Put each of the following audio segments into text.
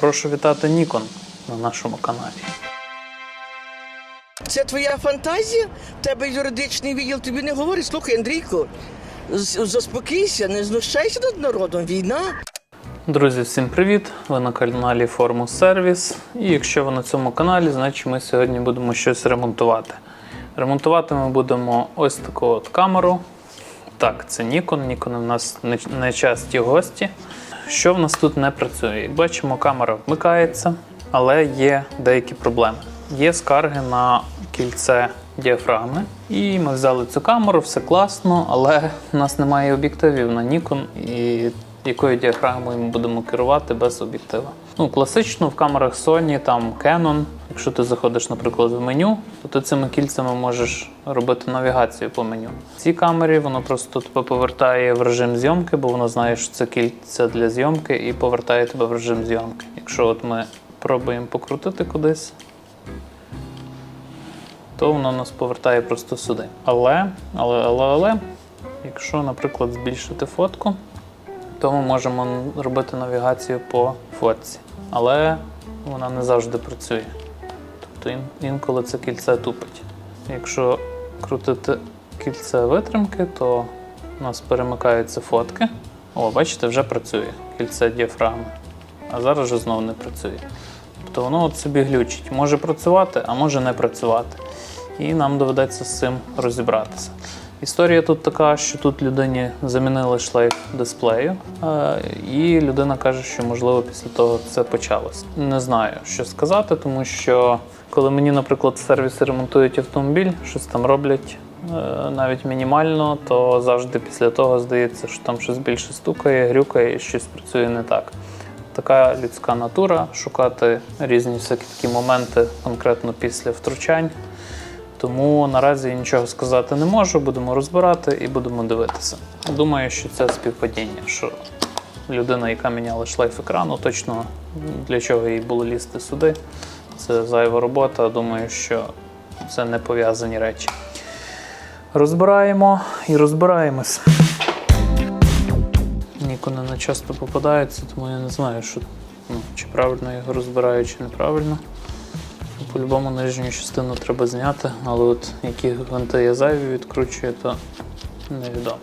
Прошу вітати Нікон на нашому каналі. Це твоя фантазія? В тебе юридичний відділ тобі не говорить. Слухай, Андрійко, заспокійся, не знущайся над народом. Війна. Друзі, всім привіт! Ви на каналі Формус Сервіс. І якщо ви на цьому каналі, значить ми сьогодні будемо щось ремонтувати. Ремонтувати ми будемо ось таку от камеру. Так, це Nikon. Nikon у нас не часті гості. Що в нас тут не працює? Бачимо, камера вмикається, але є деякі проблеми. Є скарги на кільце діафрагми. І ми взяли цю камеру, все класно, але в нас немає об'єктивів на Nikon, і якою діафрагмою ми будемо керувати без об'єктива. Ну, класично в камерах Sony, там Canon. Якщо ти заходиш, наприклад, в меню, то ти цими кільцями можеш робити навігацію по меню. В цій камері воно просто тебе повертає в режим зйомки, бо воно знає, що це кільця для зйомки, і повертає тебе в режим зйомки. Якщо от ми пробуємо покрутити кудись, то воно нас повертає просто сюди. Але, але, але, але, якщо, наприклад, збільшити фотку, то ми можемо робити навігацію по фотці. Але вона не завжди працює. Тобто інколи це кільце тупить. Якщо крутити кільце витримки, то у нас перемикаються фотки. О, бачите, вже працює кільце діафрагми. А зараз вже знову не працює. Тобто воно от собі глючить. Може працювати, а може не працювати. І нам доведеться з цим розібратися. Історія тут така, що тут людині замінили шлейф дисплею, е, і людина каже, що можливо після того це почалось. Не знаю, що сказати, тому що коли мені, наприклад, в сервісі ремонтують автомобіль, щось там роблять е, навіть мінімально, то завжди після того здається, що там щось більше стукає, грюкає і щось працює не так. Така людська натура шукати різні всякі такі моменти конкретно після втручань. Тому наразі нічого сказати не можу, будемо розбирати і будемо дивитися. Думаю, що це співпадіння, що людина, яка міняла шлейф екрану, точно для чого їй було лізти сюди. Це зайва робота. Думаю, що це не пов'язані речі. Розбираємо і розбираємось. Ніколи не часто попадається, тому я не знаю, що, ну, чи правильно його розбираю, чи неправильно. По-любому нижню частину треба зняти, але от які гвинти я зайві відкручую, то невідомо.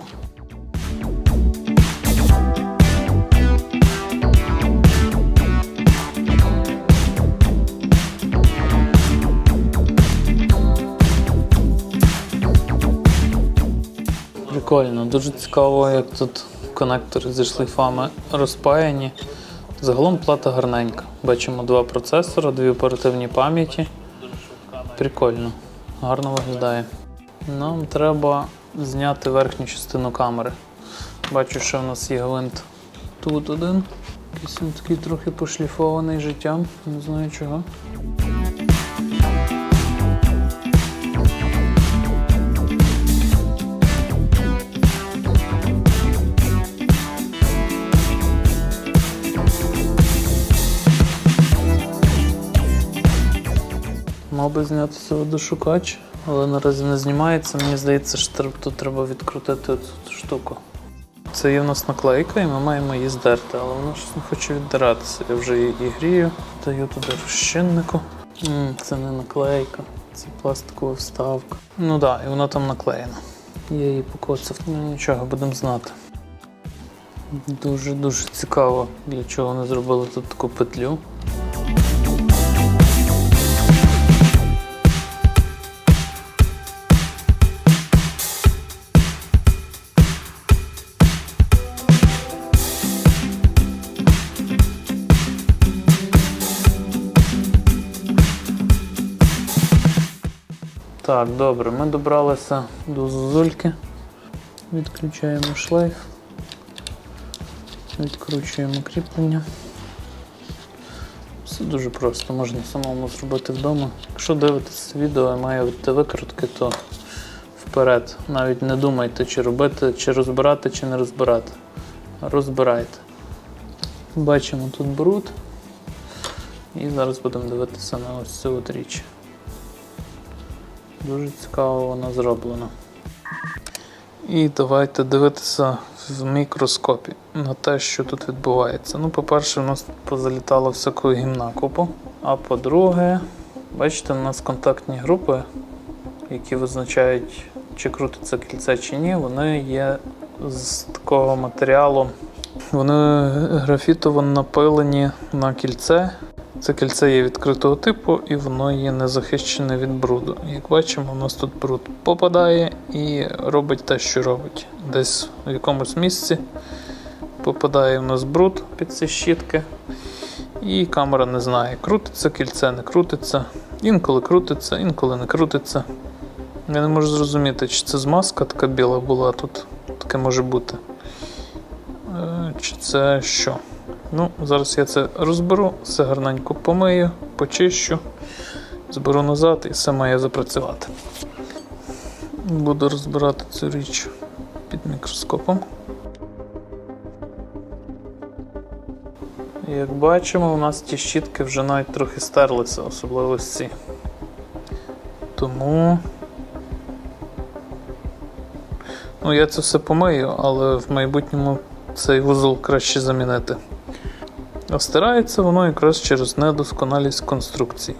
Прикольно, дуже цікаво, як тут конектори зі шлейфами розпаяні. Загалом плата гарненька. Бачимо два процесора, дві оперативні пам'яті. Прикольно, гарно виглядає. Нам треба зняти верхню частину камери. Бачу, що в нас є гвинт тут один. Якийсь він такий трохи пошліфований життям, не знаю чого. Би знятися водошукач, але наразі не знімається. Мені здається, що тут треба відкрутити цю штуку. Це є в нас наклейка, і ми маємо її здерти, але вона щось не хоче віддиратися. Я вже її грію, даю туди розчиннику. М, це не наклейка, це пластикова вставка. Ну так, да, і вона там наклеєна. Я її покоцав, ну нічого, будемо знати. Дуже-дуже цікаво, для чого вони зробили тут таку петлю. Так, добре, ми добралися до зозульки. Відключаємо шлейф. Відкручуємо кріплення. Все дуже просто, можна самому зробити вдома. Якщо дивитесь відео і маєте викрутки, то вперед. Навіть не думайте, чи робити, чи розбирати, чи не розбирати. Розбирайте. Бачимо тут бруд. І зараз будемо дивитися на ось цю от річ. Дуже цікаво вона зроблена. І давайте дивитися в мікроскопі на те, що тут відбувається. Ну, по-перше, у нас позалітало всякого гімна купу. А по-друге, бачите, у нас контактні групи, які визначають, чи крутиться кільце чи ні, вони є з такого матеріалу. Вони графітово напилені на кільце. Це кільце є відкритого типу і воно є не захищене від бруду. Як бачимо, у нас тут бруд попадає і робить те, що робить. Десь в якомусь місці попадає в нас бруд під ці щітки, і камера не знає, крутиться кільце, не крутиться. Інколи крутиться, інколи не крутиться. Я не можу зрозуміти, чи це змазка така біла була тут. Таке може бути. Е, Чи це що? Ну, зараз я це розберу, все гарненько помию, почищу, зберу назад і все має запрацювати. Буду розбирати цю річ під мікроскопом. Як бачимо, у нас ті щітки вже навіть трохи стерлися, особливо ці. Тому. Ну, я це все помию, але в майбутньому цей вузол краще замінити. А стирається воно якраз через недосконалість конструкції.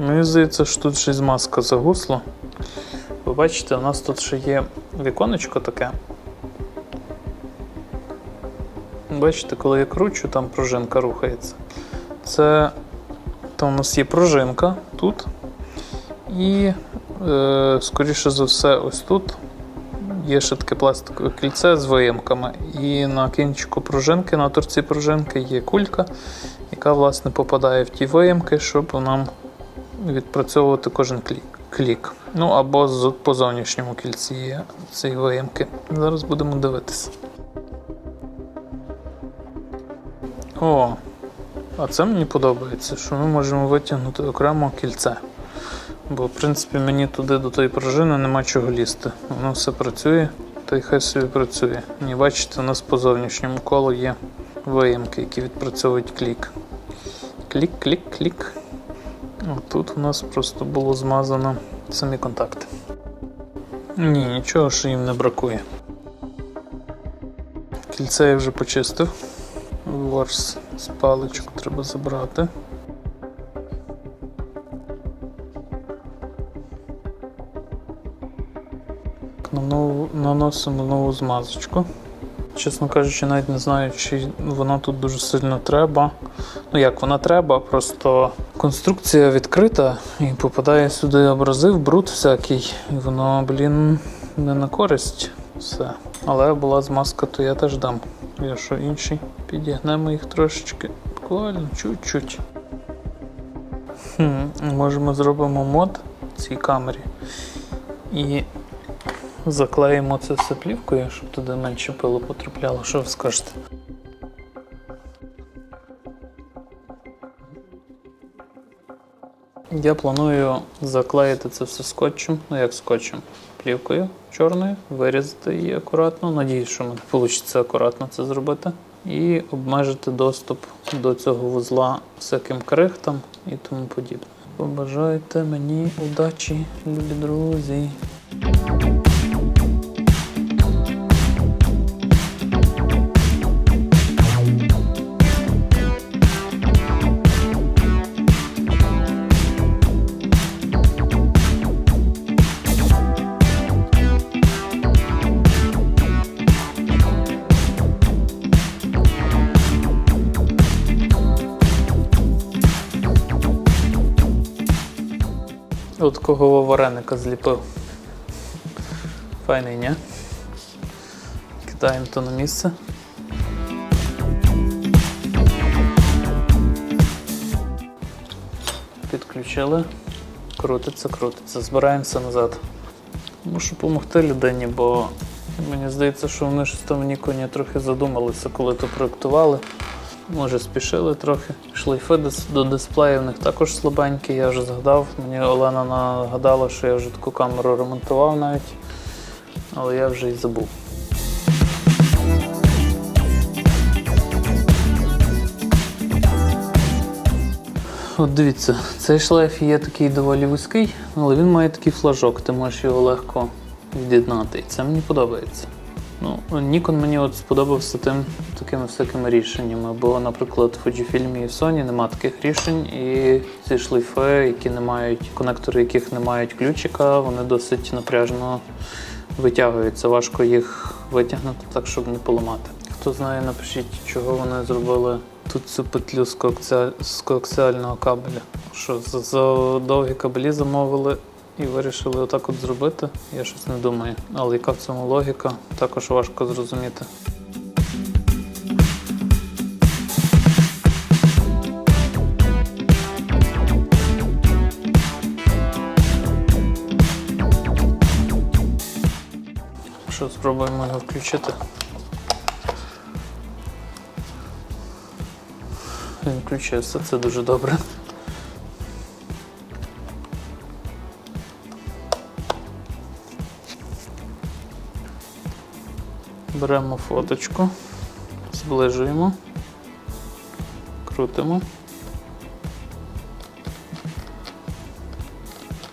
Мені здається, що тут щось маска загусла. Ви бачите, у нас тут ще є віконечко таке. Бачите, коли я кручу, там пружинка рухається. Це там у нас є пружинка тут. І, е, скоріше за все, ось тут є ще таке пластикове кільце з виємками. І на кінчику пружинки, на торці пружинки є кулька, яка власне попадає в ті виємки, щоб нам відпрацьовувати кожен клік. Ну або по зовнішньому кільці є ці виємки. Зараз будемо дивитися. О, а це мені подобається, що ми можемо витягнути окремо кільце. Бо, в принципі, мені туди до тої пружини нема чого лізти. Воно все працює, та й хай собі працює. І бачите, у нас по зовнішньому колу є виємки, які відпрацьовують клік. Клік, клік, клік. О, Тут у нас просто було змазано самі контакти. Ні, нічого, що їм не бракує. Кільце я вже почистив. Ворс з паличок треба забрати. Наносимо нову змазочку. Чесно кажучи, навіть не знаю, чи вона тут дуже сильно треба. Ну як вона треба, просто конструкція відкрита і попадає сюди абразив, бруд всякий, і воно, блін, не на користь все. Але була змазка, то я теж дам. Я що інші підігнемо їх трошечки, буквально чуть-чуть. Хм, може ми зробимо мод цій камері і заклеїмо це все плівкою, щоб туди менше пилу потрапляло. Що ви скажете? Я планую заклеїти це все скотчем, ну як скотчем, плівкою чорною, вирізати її акуратно. Надіюсь, що мене вийде акуратно це зробити. І обмежити доступ до цього вузла всяким крихтам і тому подібне. Побажайте мені удачі, любі друзі. От кого вареника зліпив. Файний, ні? Кидаємо то на місце. Підключили. Крутиться, крутиться. Збираємося назад. Мушу допомогти людині, бо мені здається, що вони ж там в Ніконі трохи задумалися, коли то проєктували. Може, спішили трохи. Шлейфи до дисплею в них також слабенькі, я вже згадав. Мені Олена нагадала, що я вже таку камеру ремонтував навіть, але я вже й забув. От дивіться, цей шлейф є такий доволі вузький, але він має такий флажок, ти можеш його легко від'єднати. І це мені подобається. Ну, Nikon мені от сподобався тим такими всякими рішеннями. Бо, наприклад, в Fujifilm і в Sony нема таких рішень, і ці шлейфи, які не мають конектори, яких не мають ключика, вони досить напряжно витягуються. Важко їх витягнути так, щоб не поламати. Хто знає, напишіть, чого вони зробили тут цю петлю з, коаксіаль... з коаксіального кабеля. Що за довгі кабелі замовили і вирішили отак от зробити. Я щось не думаю. Але яка в цьому логіка, також важко зрозуміти. Що, спробуємо його включити. Він включився, це дуже добре. Беремо фоточку, зближуємо, крутимо.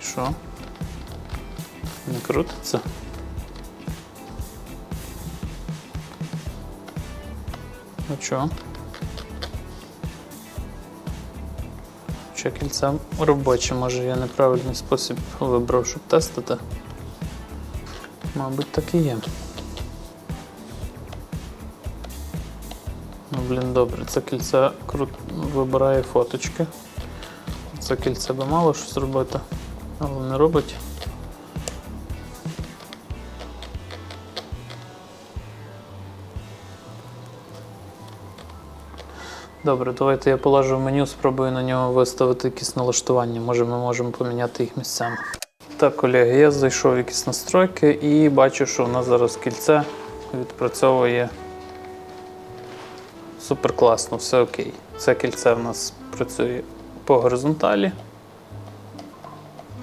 Що? Не крутиться? Чо? Що кільця робоче, може я неправильний спосіб вибрав, щоб тестити. Мабуть, так і є. Блін, добре, це кільце крут... вибирає фоточки. Це кільце би мало щось робити, але не робить. Добре, давайте я положу в меню, спробую на нього виставити якісь налаштування. Може, ми можемо поміняти їх місцями. Так, колеги, я зайшов в якісь настройки і бачу, що у нас зараз кільце відпрацьовує супер класно, все окей. Це кільце в нас працює по горизонталі.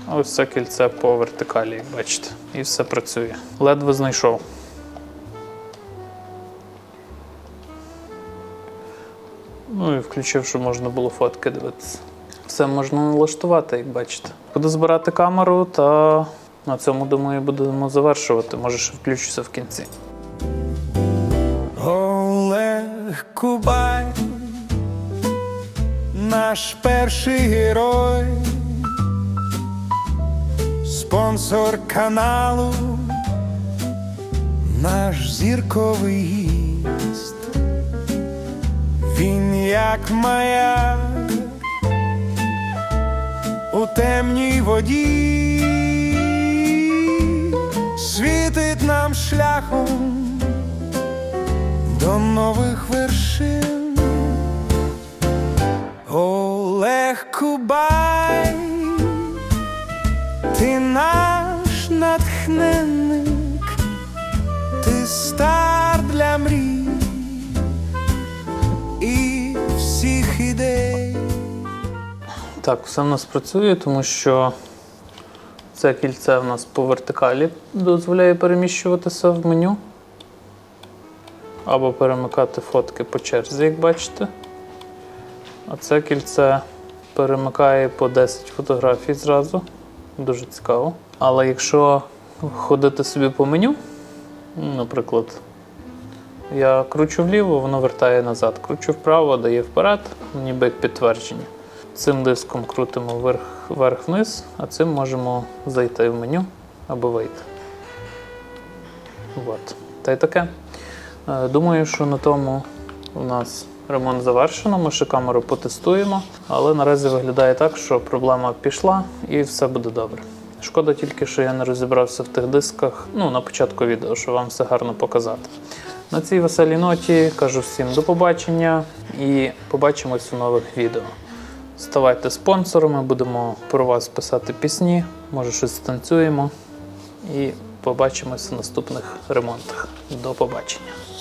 А ось це кільце по вертикалі, як бачите. І все працює. Ледве знайшов. Ну і включив, щоб можна було фотки дивитися. Все можна налаштувати, як бачите. Буду збирати камеру та на цьому, думаю, будемо завершувати. Може, ще включуся в кінці. Кубай, наш перший герой, спонсор каналу, наш зірковий гість. Він як маяк у темній воді, світить нам шляхом нових вершин. Олег Кубай, ти наш натхненник, ти стар для мрій і всіх ідей. Так, все в нас працює, тому що це кільце в нас по вертикалі дозволяє переміщуватися в меню. Або перемикати фотки по черзі, як бачите. А це кільце перемикає по 10 фотографій зразу. Дуже цікаво. Але якщо ходити собі по меню, наприклад, я кручу вліво, воно вертає назад. Кручу вправо, дає вперед, ніби як підтвердження. Цим диском крутимо вверх, вверх-вниз, а цим можемо зайти в меню або вийти. От. Та й таке. Е, Думаю, що на тому у нас ремонт завершено. Ми ще камеру потестуємо, але наразі виглядає так, що проблема пішла і все буде добре. Шкода тільки, що я не розібрався в тих дисках ну, на початку відео, щоб вам все гарно показати. На цій веселій ноті кажу всім до побачення і побачимось у нових відео. Ставайте спонсорами, будемо про вас писати пісні, може щось станцюємо і побачимось в наступних ремонтах. До побачення.